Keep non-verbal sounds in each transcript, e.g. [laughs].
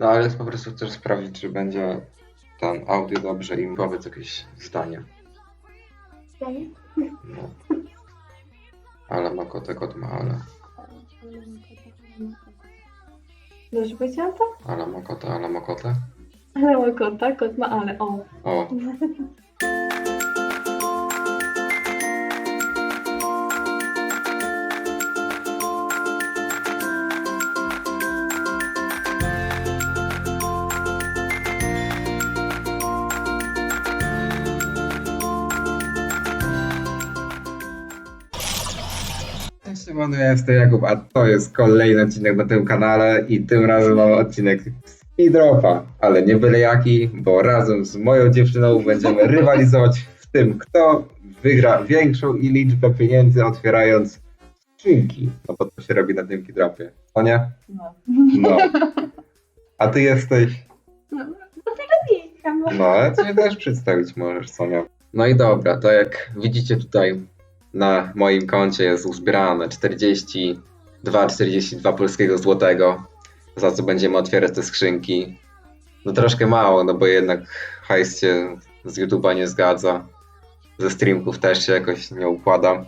No ale po prostu chcesz sprawdzić, czy będzie ten audio dobrze i powiedz jakieś zdanie. No. Ale ma kotę, kot ma ale. Dobrze powiedziałam to? Ale ma kotę, ale ma kotę. Ale ma kota, kot ma ale, o. O, [laughs] Siemano, ja jestem Jakub, a to jest kolejny odcinek na tym kanale i tym razem mamy odcinek z Dropa, ale nie byle jaki, bo razem z moją dziewczyną będziemy [laughs] rywalizować w tym, kto wygra większą i liczbę pieniędzy otwierając skrzynki, no bo to się robi na tym Dropie, o nie? No. No. [laughs] A ty jesteś No, no no. no, ale cię też przedstawić możesz, Sonia. No i dobra, to jak widzicie tutaj na moim koncie jest uzbierane 42-42 polskiego złotego, za co będziemy otwierać te skrzynki. No troszkę mało, no bo jednak hajs się z YouTube'a nie zgadza. Ze streamków też się jakoś nie układa.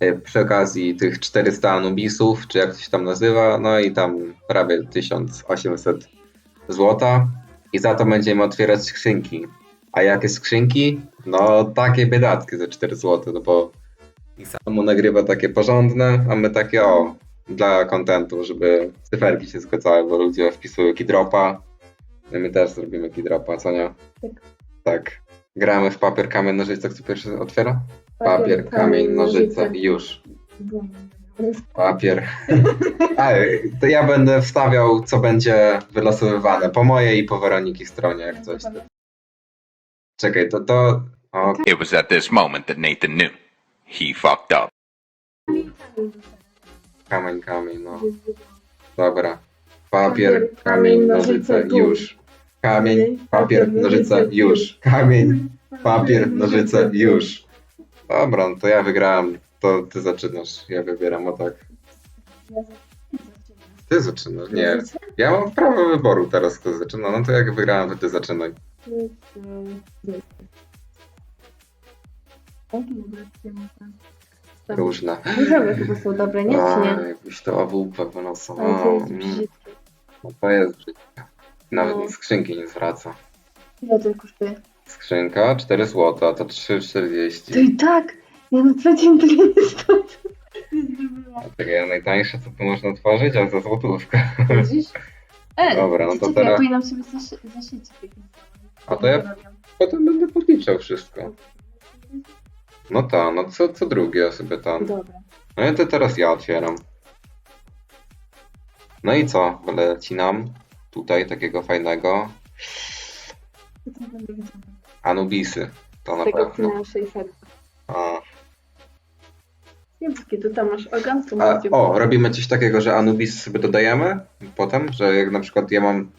E, Przy okazji tych 400 Anubisów, czy jak to się tam nazywa, no i tam prawie 1800 złota. I za to będziemy otwierać skrzynki. A jakie skrzynki? No takie biedatki za 4 zł, no bo i samo nagrywa takie porządne, a my takie o, dla kontentu, żeby cyferki się zgadzały, bo ludzie wpisują kidropa. No my też zrobimy kidropa, co nie? Tak. Tak. Gramy w papier, kamień, nożyce. Kto pierwszy otwiera? Papier, kamień, nożyce. Już. Papier. [laughs] A, to ja będę wstawiał, co będzie wylosowywane. Po mojej i po Weroniki stronie, jak coś. Czekaj, to to. O, It was at this moment that Nathan knew. He fucked up. kamień, kamień, no. Dobra. Papier, kamień, nożyce, już. Kamień, papier, nożyce, już. Kamień, papier, nożyce, już. Dobra, no to ja wygrałem. To ty zaczynasz. Ja wybieram, o tak. Ty zaczynasz, nie. Ja mam prawo wyboru teraz, kto zaczyna. No to jak wygrałem, to ty zaczynaj. Różne. Różowe chyba są dobre, nie? Czy A, nie? jakbyś to awupę wynosował. Ale to jest Mm, brzydkie. No to jest brzydkie. Nawet No. skrzynki nie zwraca. Ile to kosztuje? Skrzynka 4 zł, to To 3,40. i tak! Ja na co dzień tyle nie stąd. A takie najtańsze, co tu można tworzyć, a za złotówkę. Widzisz? [laughs] E, Dobra, no to teraz- Ja powinnam sobie zaszyć tych A to ja- Potem będę podliczał wszystko. No ta, no co, co drugie sobie tam. Dobra. No i to teraz ja otwieram. No i co? Leci nam tutaj takiego fajnego? Anubisy. To na Tego pewno. na 600. A, tu tam masz ogon, tu A, masz o, robimy coś takiego, że Anubis sobie dodajemy potem, że jak na przykład ja mam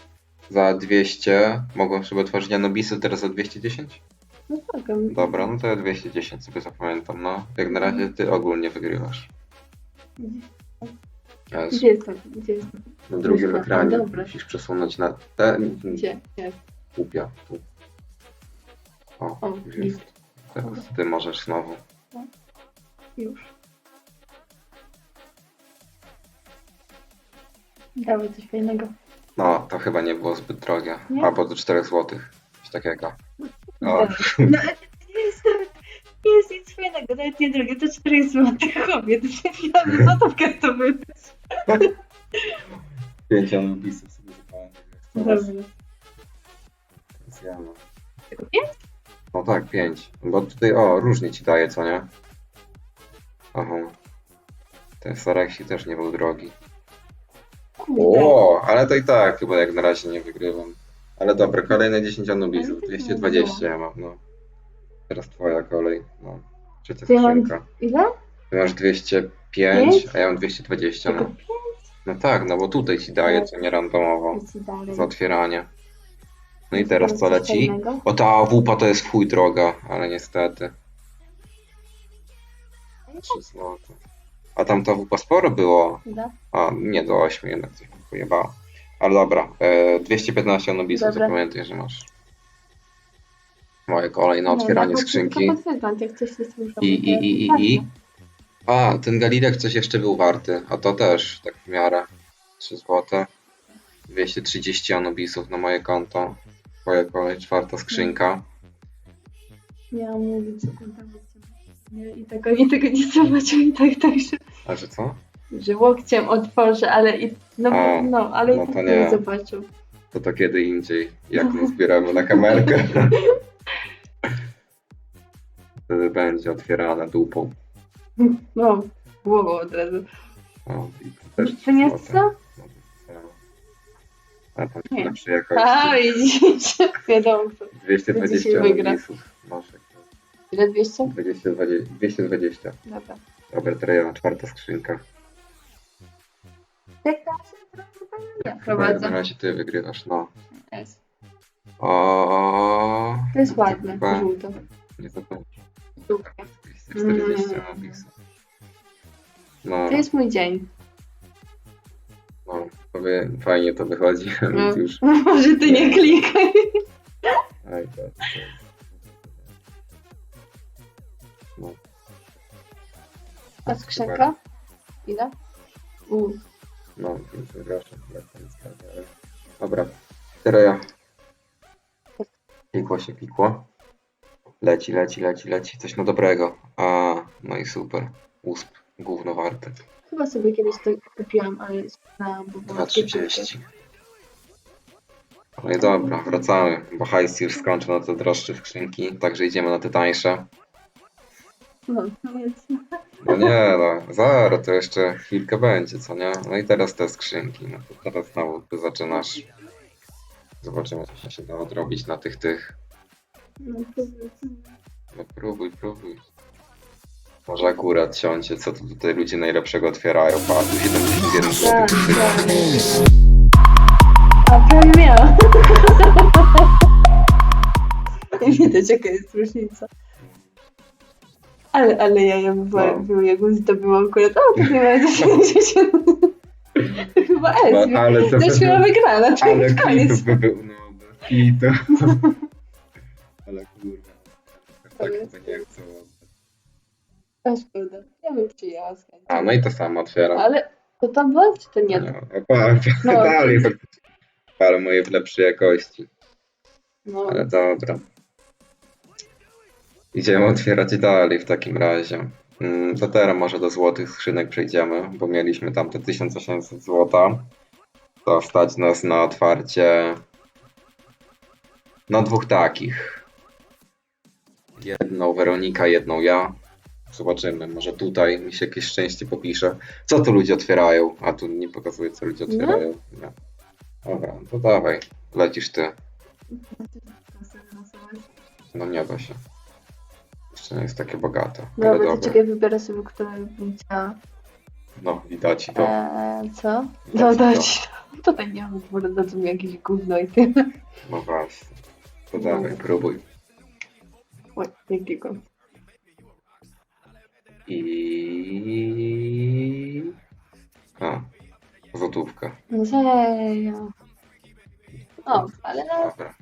za 200, mogę sobie tworzyć Anubisy, teraz za 210? No tak, Dobra, no to ja 210 sobie zapamiętam, no. Jak na razie ty ogólnie wygrywasz. Jest Gdzie jest to? Gdzie jest to? na drugim Dobra, ekranie. dobra. Musisz przesunąć na te... Gdzie? Jest. Głupia. Tu. O, O, już jest. jest. Teraz ty możesz znowu. Już. Dawaj coś fajnego. No, to chyba nie było zbyt drogie. Nie? Albo do 4 zł. Coś takiego. O, Dawaj. No, nie jest, nie jest nic fajnego, nawet nie drogie, to 4 zł kobiet. Ja bym złotówkę to by. Pięć Anubisów sobie zapamiętam. Dobrze. Teraz ja mam. Tylko pięć? No tak, 5. Bo tutaj, o, różnie ci daje, co nie? Aha. Ten Sareksi też nie był drogi. O, ale to i tak chyba jak na razie nie wygrywam. Ale dobra, kolejne 10 Anubisów. Ale to nie 220 ja mam, no. Teraz twoja kolej, no. Trzecia To ja mam- skrzynka. Ile? Ty masz 205, Pięć? a ja mam 220, Tylko no. No tak, no bo tutaj ci daje, co nie randomowo. dalej. Za otwieranie. No i teraz co Coś leci? fajnego? O ta AWP to jest w chuj droga, ale niestety. 3 złote. A tam to AWP sporo było. Ile? A nie do 8 jednak coś mi pojebało. Ale dobra, e, 215 Anubisów, Dobra. zapamiętaj, że masz. Moje kolej na No, otwieranie tak, skrzynki. To potwierdzam, jak coś jest I, i, i, i, i. A, ten Galilek coś jeszcze był warty, a to też, tak w miarę. 3 złote. 230 Anubisów na moje konto. Twoja kolej, czwarta skrzynka. Miałam mówić, że tam nie, I tak oni tego nie zobaczą i tak, tak, że, A że co? że łokciem otworzę, ale i, no, A, no, ale no i to tak nie. nie zobaczą. To to kiedy indziej, jak my zbieramy na kamerkę. [laughs] Wtedy będzie otwierane dupą. No, głową od razu. O, i to też To nie złote. jest co? A tam Nie. lepszej jakości. A, widzicie, wiadomo. co. 220 dzisiaj wygra. Ile 200? 220. 220. Dobra. Dobra, teraz czwarta skrzynka. Jak tam się ja Na prowadzę? razie ty wygrywasz, no. Jest. O, To jest ładne, chyba żółto. Nie zapomnę. Super. 240 Mm. No, To jest mój dzień. no, powie, fajnie to wychodzi, [laughs] No. więc już. [laughs] Może ty nie klikaj. Aj, to, to. No, A skrzynka? Ile? U, no, to jest, ale- Dobra, teraz ja. Klikło się, klikło. Leci, leci, leci, leci. Coś no dobrego. A, no i super. Usp, gówno warte. chyba sobie kiedyś to kupiłam, ale sprzedałam, bo było 2,30. No i dobra, wracamy, bo hajs już skończył na te droższe skrzynki, także idziemy na te tańsze. No, więc No nie no, zaraz to jeszcze chwilkę będzie, co nie? No i teraz te skrzynki, no to teraz znowu ty zaczynasz. Zobaczymy, co się da odrobić na tych tych. no, powiedzmy. No próbuj, próbuj. Może akurat siądzie, co tu tutaj ludzie najlepszego otwierają. Pa, tu 71 zł. A prawie miałam. Nie widać jaka [laughs] jest różnica. Ale, ale ja ją była, No. jak zdobyłam akurat, o, to nie ma 90. Chyba S. No, ale to To już chyba wygrana, to Ale koniec. by był, no bez kitu. [laughs] Ale kurwa. Tak chyba nie chcę. A szkoda, ja bym przyjęła z chęcią. A, no i to samo otwieram. Ale to tam było, czy to nie? No, opa, No. dalej. Ale moje w lepszej jakości. No, Ale dobra. Idziemy otwierać dalej w takim razie. Mm, To teraz może do złotych skrzynek przejdziemy, bo mieliśmy tam te 1800 złota. To stać nas na otwarcie na dwóch takich. Jedną Weronika, jedną ja. Zobaczymy, może tutaj mi się jakieś szczęście popisze. Co tu ludzie otwierają? A tu nie pokazuje, co ludzie Nie? otwierają. Nie. Dobra, to dawaj. Lecisz ty. No nie da się. Jeszcze nie jest takie bogate. Ale Dobra, to dobra. czekaj, wybiorę sobie, które bym chciała. No, widać to. Eee, co? Widać Dodać. [laughs] Tutaj nie mam wyboru, dadzą mi jakieś gówno i tyle. No właśnie. To No. dawaj, próbuj. Oj, klikam. I... A, złotówka. No serio. O, ale no, Dobra.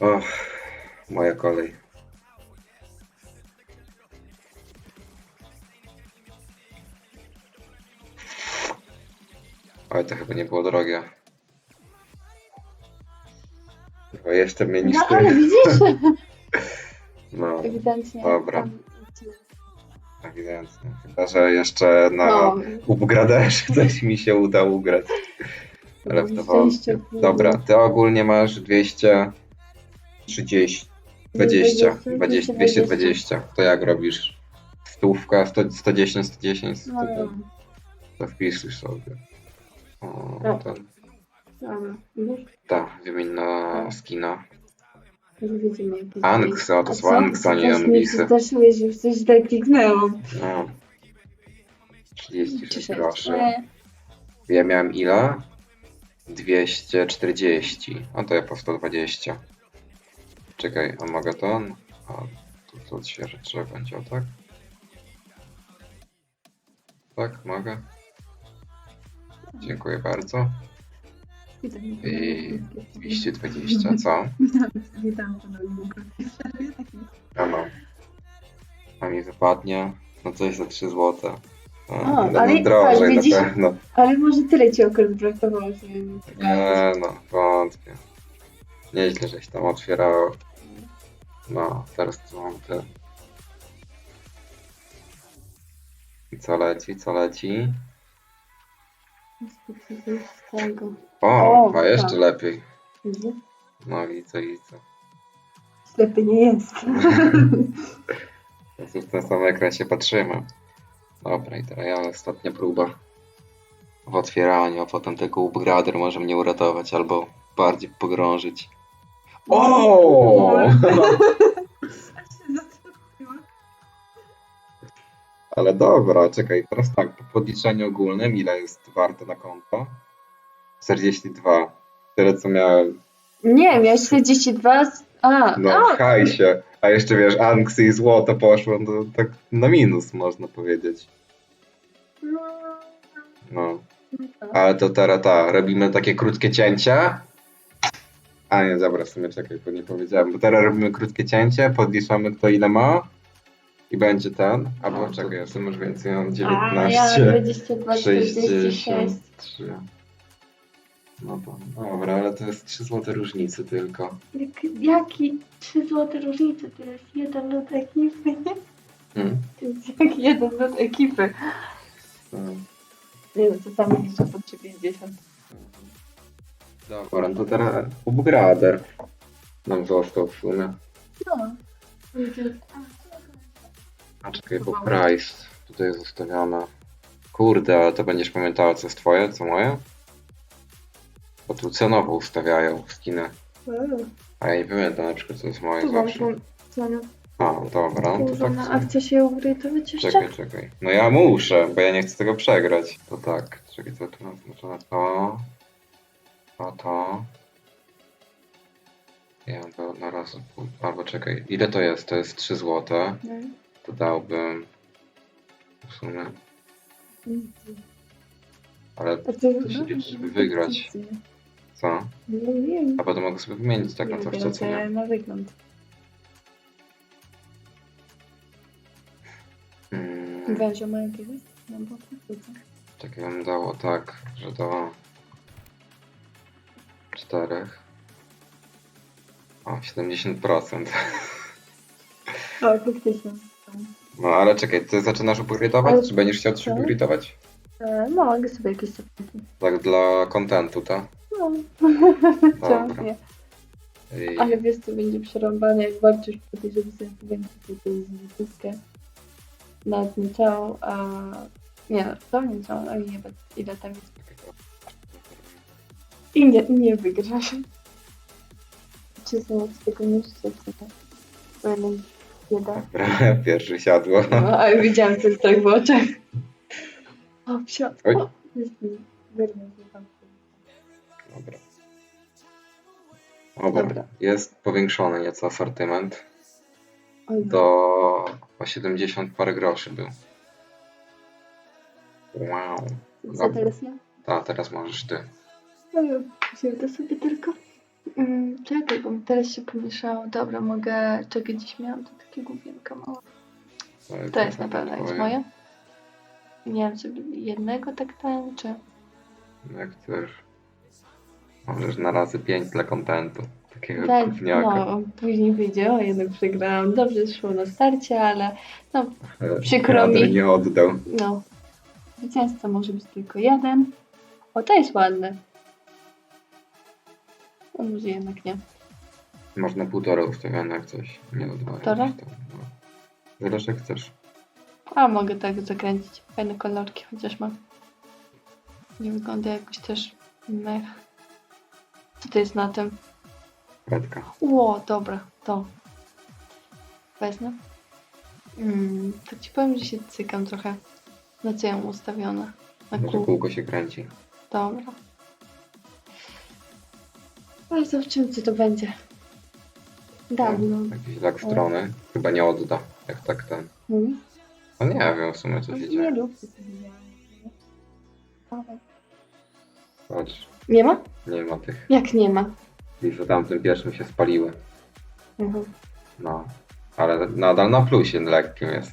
Och, moja kolej. Oj, to chyba nie było drogie. Chyba jeszcze mniej niż no ty. ale widzisz? [laughs] No, Ewidentnie. Dobra. tam- ewidentnie. Chyba, że jeszcze na No, upgraderze [laughs] coś mi się uda ugrać. Ale w to wątpię. szczęście. Dobra, ty ogólnie masz 230, 20, 20, 220. To jak robisz? Stówka, 100, 110, 110, to, No, to, to wpiszesz sobie. O, No. to, dobra. Już tak, wymień na skina. już widzimy a to A są co? Anks, a nie Też mnie Anbisy. przestraszyłeś, że już coś źle kliknęłam. No. 36 Czy sześć? groszy. Ja miałem ile? 240. A to ja po 120. Czekaj, a mogę to? A tu to odświeżyć trzeba będzie, o tak? Tak, mogę? Dziękuję bardzo. Witam. I 220, co? Witam, witam, że do mnie taki A mi wypadnie, no coś za 3 złote. O, No, ale ale drożej widzisz? na pewno. Ale może tyle ci akurat brakowało, żeby... Nie no, wątpię. Nieźle, żeś tam otwierał. No, teraz tu mam te. I co leci, co leci? Tego. O, O, a jeszcze tak. lepiej. Mhm. No widzę, widzę. Ślepy nie jest. [laughs] Więc w ten sam ekran się patrzymy. Dobra, i teraz ja ostatnia próba w otwieraniu, a potem tego upgrader może mnie uratować albo bardziej pogrążyć. O! Ale dobra, czekaj, teraz tak, po podliczeniu ogólnym ile jest warte na konto? 42. Tyle co miałem Nie, miałeś 42. z- A, no, a, w hajsie. A jeszcze wiesz, anksy i złoto poszło, no tak na minus można powiedzieć. no, No. Ale to teraz ta, robimy takie krótkie cięcia. A nie, dobra, w sumie czekaj, bo nie powiedziałem. Bo teraz robimy krótkie cięcie, podliczamy kto ile ma. I będzie ten. Albo A, to- czekaj, ja sobie może więcej mam A, 19. ja 22, 46. 63. No to dobra, ale to jest 3 złote różnicy tylko. Jak, jaki 3 złote różnice? To jest jeden lot ekipy. Hmm? To jest jak jeden lot ekipy. Hmm. Nie no, to sami liczę po 350. Dobra, to teraz upgrader nam został w sumie. No. A czekaj, bo price tutaj jest ustawione. Kurde, ale to będziesz pamiętała co jest twoje, co moje? Bo tu cenowo ustawiają skiny. A ja nie pamiętam na przykład co jest moje Tu zawsze. cena. A, dobra, no to tak. na sobie- akcja się ugrytować jeszcze? Czekaj, czekaj. No ja muszę, bo ja nie chcę tego przegrać. To tak, czekaj, co tu mam znaczone? To. To, to. Ja to na raz. Albo czekaj, ile to jest? To jest 3 złote. No. To dałbym. W sumie. Ale to To się liczy, żeby wygrać. co? No wiem. A potem mogę sobie wymienić tak na coś, co nie. Na wygląd. Hmm, jakiegoś? No bo to co? tak bym dało tak, że do czterech. O, 70%. O, faktycznie. No ale czekaj, ty zaczynasz upgrade'ować, Ale- czy będziesz chciał coś co? upgrade'ować? E, mogę sobie jakieś zapytać. Tak dla kontentu, tak? No. Co? Nie. I... Ale wiesz co będzie przerąbane, jak walczysz po tej, żeby sobie powiększyć tą złotówkę na niecałą, a... Nie, to niecałą, ale nie wiem ile tam jest. I nie, nie wygrasz. Czy są z tego nie życzę, co to? Bo jeden bieda. Dobra, [laughs] pierwszy siadło. No, ale widziałam ten strach w oczach. O, psia. Oj. O, jest mi. Się tam. Dobra. Dobra. Dobra. Jest powiększony nieco asortyment. Oj, Do o 70 parę groszy był. Wow. Co teraz ja? A teraz możesz ty. No to sobie tylko. Mm, czekaj, bo mi teraz się pomieszało. Dobra, mogę... Czekaj, gdzieś miałam to takie główienka małe. To jest na pewno jest moje. Nie wiem, sobie jednego tak ten, czy... Jak chcesz. Możesz na razy 5 dla kontentu. Takiego Tak, gówniaka. no, później wyjdzie, o jednak przegrałam. Dobrze szło na starcie, ale no, przykro mi. nie oddał. no. Zwycięzca może być tylko jeden. O, to jest ładne. A może jednak nie. Można półtora ustawione jak coś. Nie do dwa. Półtora? jakoś tam, No. Zależy jak chcesz. A, mogę tak zakręcić. Fajne kolorki chociaż ma. Nie wygląda jakoś też mech. Co to jest na tym? Kredka. Ło, dobra, to. Wezmę. Mm, to ci powiem, że się cykam trochę. Na co ja mam ustawione? Na Może kół. kółko się kręci. Dobra. Ale zobaczymy, co to będzie. Dawno. Jakiś lak strony. Chyba nie odda. Jak tak ten. Hmm? No nie wiem w sumie co się Nie dzieje. lub co to widziałam. Ale Patrz, Nie ma? nie ma tych. Jak nie ma? I za tamtym pierwszym się spaliły. Mhm. No. Ale nadal na plusie lekkim jest.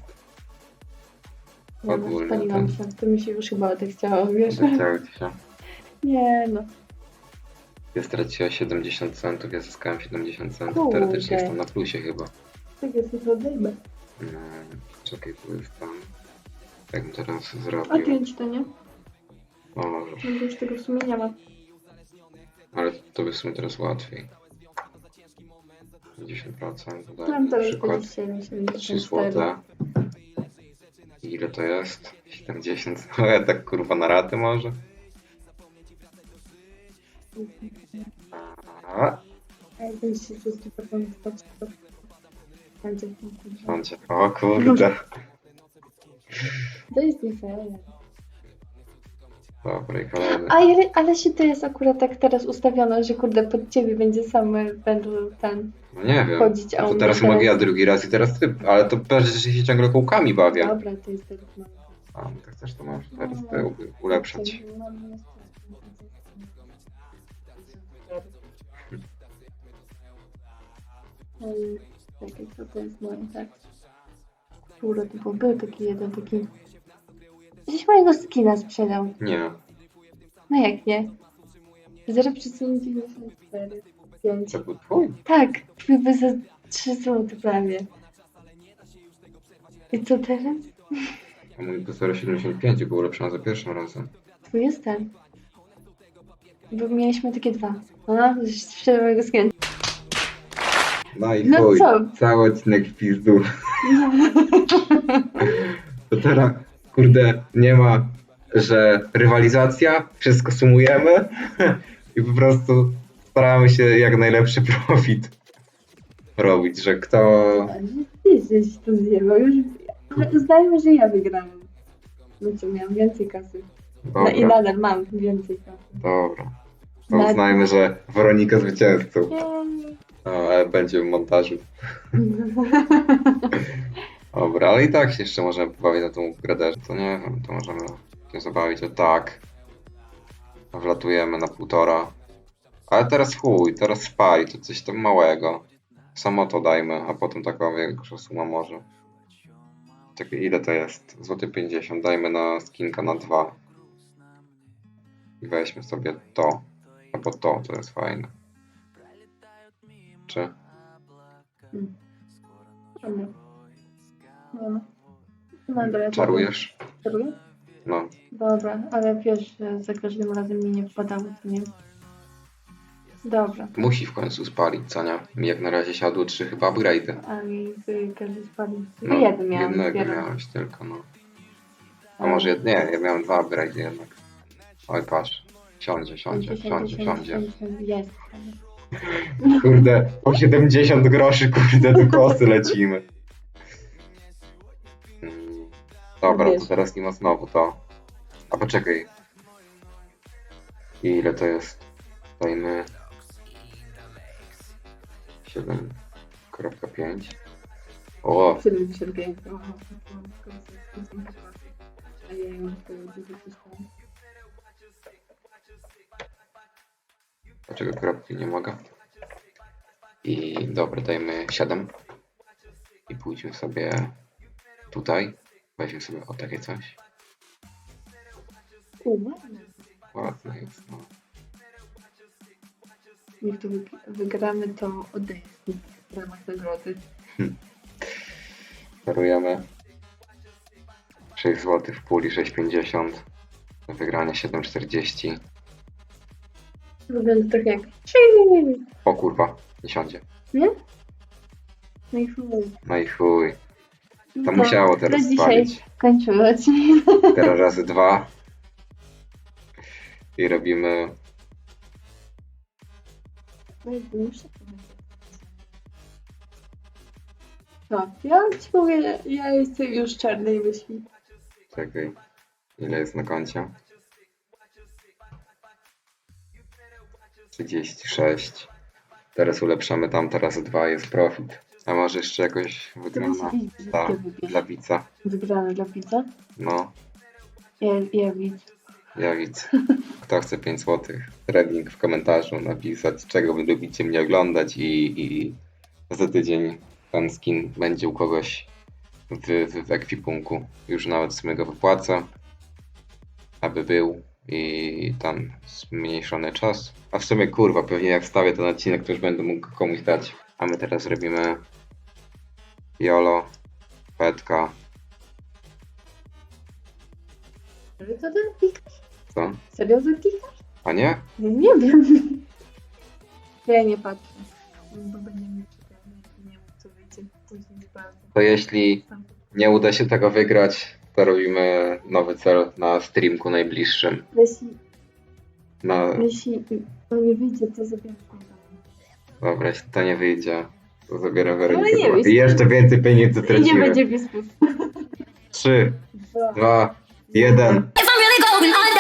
Ja Ogólnie spaliłam ten- się. To mi się już chyba odechciało, wiesz? Zachciały ci się. Nie no. Ja straciła 70 centów, ja zyskałem 70 centów. Kurde. Teoretycznie jestem na plusie chyba. Tak jest, to odejmę. Mm, Czekaj, tu jest tam. Jak bym teraz A zrobił? pięć to nie? O, możesz. No to już tego w sumie nie ma. Ale to by w sumie teraz łatwiej. 50%. Daj Mam na teraz przykład 27, 3 74. złote. Ile to jest? 70. No ja tak kurwa na raty może? To będzie Sądzie. O kurde. To jest nie fair. Dobra, i kolejny. A ale, ale się to jest akurat tak teraz ustawione, że kurde pod ciebie będzie same będą ten No nie wiem. chodzić, a To on teraz mogę ja drugi raz i teraz ty. Ale to pewnie, że się ciągle kółkami bawię. Dobra, to jest teraz. A, no to chcesz to masz teraz u- ulepszać. Ym, Czekaj, co to jest moje, tak? Kurde, to był, taki jeden, taki... Gdzieś mojego skina sprzedał. Nie. No jak nie? 0,94. 5. To był twój. Tak, by za 3 zł prawie. I co teraz? A mój to 0,75 był ulepszony za pierwszym razem. Twój jest ten. Bo mieliśmy takie dwa. No, sprzedał mojego skina. No i No chuj. co? Cały odcinek w pizdu. [laughs] To teraz, kurde, nie ma, że rywalizacja, wszystko sumujemy [laughs] i po prostu staramy się jak najlepszy [laughs] profit robić, że kto... Ty żeś to zjebał, już ale uznajmy, że ja wygrałam. No co, miałam więcej kasy. No i Dobra, nadal mam więcej kasy. dobra. To Na- uznajmy, że Weronika zwycięzcą. Jej. No, ale będzie w montażu. Dobra, ale i tak się jeszcze możemy pobawić na tą graderze. To nie wiem, to możemy się zabawić o tak. Wlatujemy na półtora. Ale teraz chuj, teraz spali, to coś tam małego. Samo to dajmy, a potem taką większą sumę może. Czekaj, ile to jest? Złoty 50, dajmy na skinka na dwa. I weźmy sobie to. Albo to, to jest fajne. Czy? Dobra. No, no. No dobra, Czarujesz? Czaruję? No, Dobra, ale wiesz, że za każdym razem mi nie wpadało, co nie? Dobra, musi w końcu spalić, co nie? Mi jak na razie siadło trzy chyba upgrade'y. a mi y, każdy spadł. No, jeden miałem jednego dopiero. miałeś tylko, no. A może jed... nie, ja miałem dwa upgrade'y jednak. Oj, patrz. Siądzie, siądzie, siądzie, siądzie. Jest. Kurde, po 70 groszy, kurde, do kosy lecimy. Mm, Dobra, to teraz nie ma znowu to. A poczekaj. Ile to jest? Dajmy... 7.5. O, 75. Aha, ją Dlaczego kropki nie mogę? I dobra, dajmy 7. I pójdźmy sobie tutaj. Weźmy sobie o takie coś. Ładne jest, no. Niech to wyg- wygramy, to oddaję w ramach nagrody. Darujemy 6 zł w puli 6,50. Do wygrania 7,40. Wygląda tak jak O kurwa, nie siądzie. Nie? No i chuj. No i chuj. To No musiało teraz na dzisiaj spalić. kończymy odcinek. [laughs] Teraz razy dwa. I robimy No, ja ci mówię, ja jestem już czarnej myśli. Czekaj. Ile jest na koncie? 36. Teraz ulepszamy tam, teraz dwa jest profit. A może jeszcze jakoś wygrana być dla, brzydkie wybierz. dla widza? Wygrane dla pizza? No, Ja, ja widz. Ja widzę. Kto chce 5 zł? Redding w komentarzu napisać, czego wy lubicie mnie oglądać i, i za tydzień ten skin będzie u kogoś w, w, w ekwipunku. Już nawet w sumie go wypłacę, aby był i tam zmniejszony czas. A w sumie kurwa, pewnie jak wstawię ten odcinek, to już będę mógł komuś dać. A my teraz robimy Jolo, Petka, Czy to ten co? Serio to klikasz? A nie? Ja nie wiem. [laughs] Ja nie patrzę. Bo będzie mi ciekawe. Nie wiem, co wyjdzie. Później nie bardzo. To jeśli nie uda się tego wygrać, robimy nowy cel na streamku najbliższym. Jeśli, Na... jeśli to nie wyjdzie, to zabieram. Dobra, jeśli to nie wyjdzie, to zabieram Ale Weronikę. wyjdzie. I jeszcze więcej pieniędzy I nie tracimy. będzie bispus. Trzy, Dwa. dwa, jeden. If I'm really going under.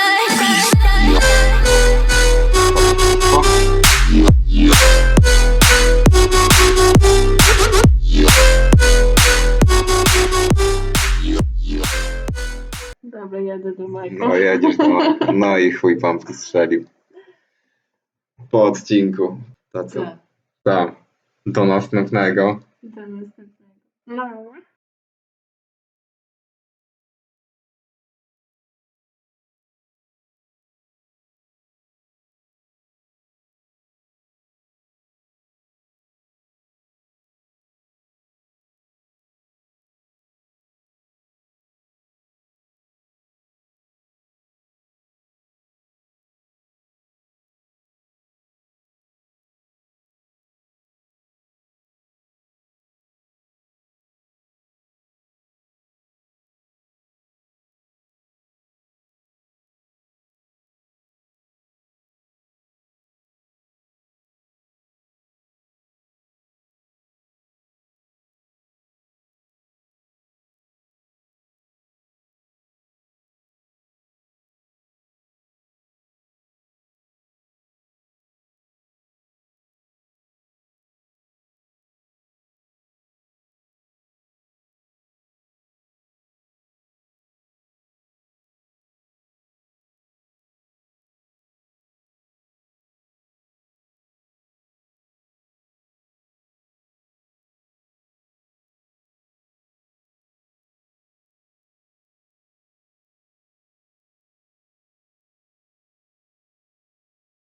Dobra, jadę do Majka. No jedziesz, no, no i chuj pompki strzelił. Po odcinku. To co? Tak, Tak. Do następnego. do następnego. No.